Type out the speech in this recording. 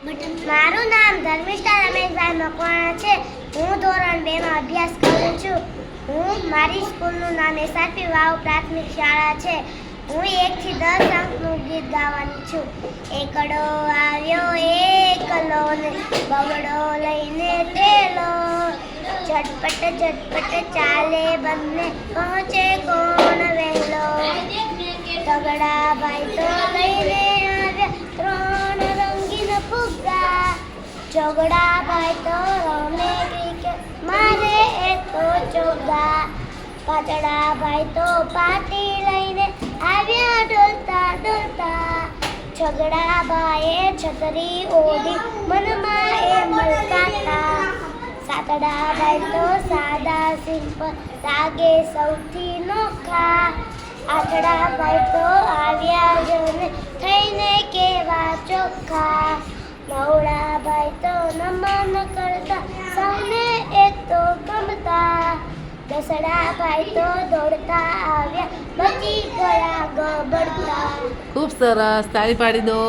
મારું નામ ધર્મિષ્ઠા રમેશભાઈ મકવાણા છે. હું ધોરણ બે માં અભ્યાસ કરું છું. હું મારી સ્કૂલનું નામ એસઆરપી વાવ પ્રાથમિક શાળા છે. હું એકથી દસ અંકનું ગીત ગાવાની છું. એકડો આવ્યો, એકલો ને બગડો લઈને તેલો. ઝટપટ ઝટપટ ચાલે બંને. પહોંચે કોણ વહેલો? તગડા ભાઈ તો ઝગડા ભાઈ તો રમે ક્રિકેટ મારે એ તો ચોગડા. પાતળા ભાઈ તો પાટી લઈને આવ્યા ડોલતા ડોલતા. ઝગડા ભાઈએ છતરી ઓઢી, મનમાં એ મલકાતા. સાતડા ભાઈ તો સાદા સિમ્પલ, લાગે સૌથી નોખા. આઠડા ભાઈ તો આવ્યા નમન કરતા? સૌને એ તો ગમતા. દસડા ભાઈ તો દોડતા આવ્યા. બચી ગયા ગબડતા. ખૂબ સરસ, તાળી પાડી દો.